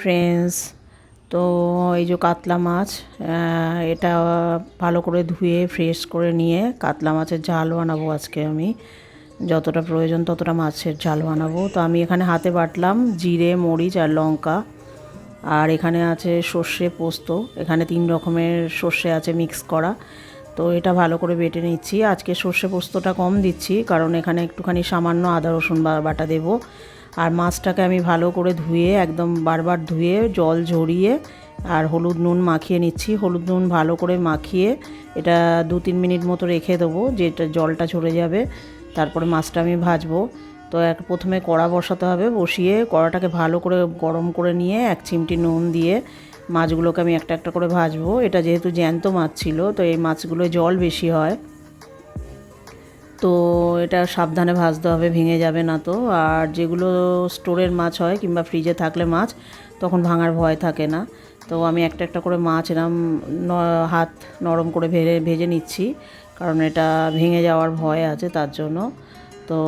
Friends তো এই যে কাতলা মাছ এটা ভালো করে ধুয়ে, ফ্রেশ করে নিয়ে কাতলা মাছের ঝাল বানাবো আজকে আমি। যতটা প্রয়োজন ততটা মাছের ঝাল বানাবো। তো আমি এখানে হাতে বাটলাম জিরে, মরিচ আর লঙ্কা। আর এখানে আছে সর্ষে পোস্ত। এখানে তিন রকমের সর্ষে আছে মিক্স করা। তো এটা ভালো করে বেটে নিচ্ছি। আজকে সর্ষে পোস্তটা কম দিচ্ছি, কারণ এখানে একটুখানি সামান্য আদা রসুন বাটা দেবো। আর মাছটাকে আমি ভালো করে ধুয়ে একদম বারবার ধুয়ে জল ঝরিয়ে আর হলুদ নুন মাখিয়ে নিচ্ছি। হলুদ নুন ভালো করে মাখিয়ে এটা দু তিন মিনিট মতো রেখে দেবো, যেটা জলটা ঝরে যাবে, তারপরে মাছটা আমি ভাজবো। তো এক প্রথমে কড়া বসাতে হবে, বসিয়ে কড়াটাকে ভালো করে গরম করে নিয়ে এক চিমটি নুন দিয়ে মাছগুলোকে আমি একটা একটা করে ভাজবো। এটা যেহেতু জ্যান্ত মাছ ছিল, তো এই মাছগুলো জল বেশি হয়। তো এটা সাবধানে ভাজতে হবে, ভেঙে যাবে না তো। আর যেগুলো স্টোরের মাছ হয় কিংবা ফ্রিজে থাকলে মাছ, তখন ভাঙার ভয় থাকে না। তো আমি একটা একটা করে মাছ এরম হাত নরম করে ভেজে ভেজে নিচ্ছি, কারণ এটা ভেঙে যাওয়ার ভয় আছে তার জন্য। তো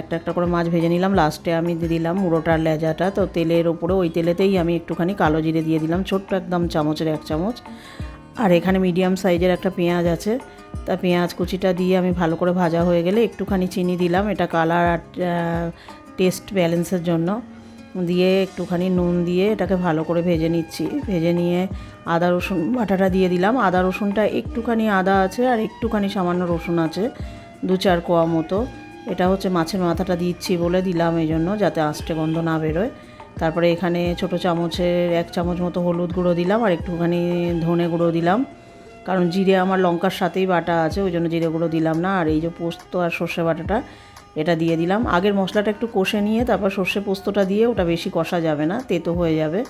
একটা একটা করে মাছ ভেজে নিলাম, লাস্টে আমি দিয়ে দিলাম মুড়োটার লেজাটা। তো তেলের ওপরে ওই তেলেতেই আমি একটুখানি কালো জিরে দিয়ে দিলাম, ছোট্ট একদম চামচের এক চামচ। আর এখানে মিডিয়াম সাইজের একটা পেঁয়াজ আছে। তা পেঁয়াজ কুচিটা দিয়ে আমি ভালো করে ভাজা হয়ে গেলে একটুখানি চিনি দিলাম। এটা কালার আর টেস্ট ব্যালেন্সের জন্য। দিয়ে একটুখানি নুন দিয়ে এটাকে ভালো করে ভেজে নিচ্ছি। ভেজে নিয়ে আদা, রসুন বাটাটা দিয়ে দিলাম। আদা, রসুনটা একটুখানি আদা আছে আর একটুখানি সামান্য রসুন আছে, দু চার কোয়া মতো। এটা হচ্ছে মাছের মাথাটা দিচ্ছি বলে দিলাম এই জন্য যাতে আষ্টে গন্ধ না বেরোয়। তারপরে এখানে ছোট চামচের এক চামচ মতো হলুদ গুঁড়ো দিলাম আর একটুখানি ধনে গুঁড়ো দিলাম। কারণ জিরে আমার লঙ্কার সাথেই বাটা আছে, ওই জন্য জিরে গুঁড়ো দিলাম না। আর এই যে পোস্ত আর সর্ষে বাটাটা, এটা দিয়ে দিলাম। আগের মশলাটা একটু কষে নিয়ে তারপর সর্ষে পোস্তটা দিয়ে ওটা বেশি কষা যাবে না, তেতো হয়ে যাবে।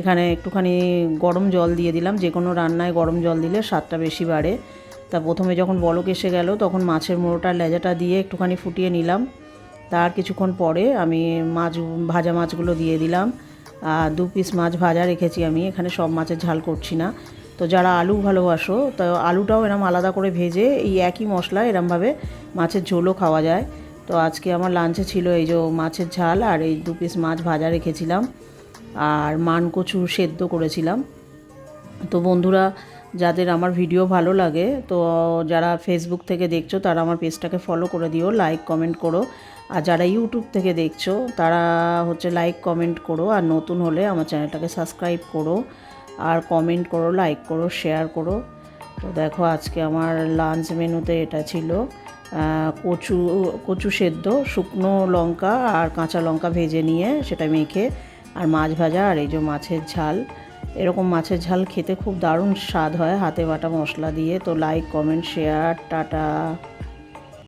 এখানে একটুখানি গরম জল দিয়ে দিলাম। যে কোনো রান্নায় গরম জল দিলে স্বাদটা বেশি বাড়ে। তা প্রথমে যখন বলক এসে গেল, তখন মাছের মোড়োটার লেজাটা দিয়ে একটুখানি ফুটিয়ে নিলাম। তার কিছুক্ষণ পরে আমি মাছ, ভাজা মাছগুলো দিয়ে দিলাম। আর দু পিস মাছ ভাজা রেখেছি আমি, এখানে সব মাছের ঝাল করছি না। তো যারা আলু ভালোবাসো, তো আলুটাও এরম আলাদা করে ভেজে এই একই মশলা এরমভাবে মাছের ঝোলও খাওয়া যায়। তো আজকে আমার লাঞ্চে ছিল এই যে মাছের ঝাল আর এই দু পিস মাছ ভাজা রেখেছিলাম। আর মান কচু সেদ্ধ করেছিলাম। তো বন্ধুরা যাদের আমার ভিডিও ভালো লাগে, তো যারা ফেসবুক থেকে দেখছ, তারা আমার পেজটাকে ফলো করে দিও লাইক কমেন্ট করো। আর যারা ইউটিউব থেকে দেখছ, তারা হচ্ছে লাইক কমেন্ট করো। আর নতুন হলে আমার চ্যানেলটাকে সাবস্ক্রাইব করো। আর কমেন্ট করো লাইক করো শেয়ার করো। তো দেখো, আজকে আমার লাঞ্চ মেনুতে এটা ছিল কচু কচু সেদ্ধ, শুকনো লঙ্কা আর কাঁচা লঙ্কা ভেজে নিয়ে সেটা মেখে, আর মাছ ভাজা আর এই যে মাছের ঝাল। এরকম মাছের ঝাল খেতে খুব দারুণ স্বাদ হয়। হাতে বাটা মশলা দিয়ে। তো লাইক কমেন্ট শেয়ার টাটা।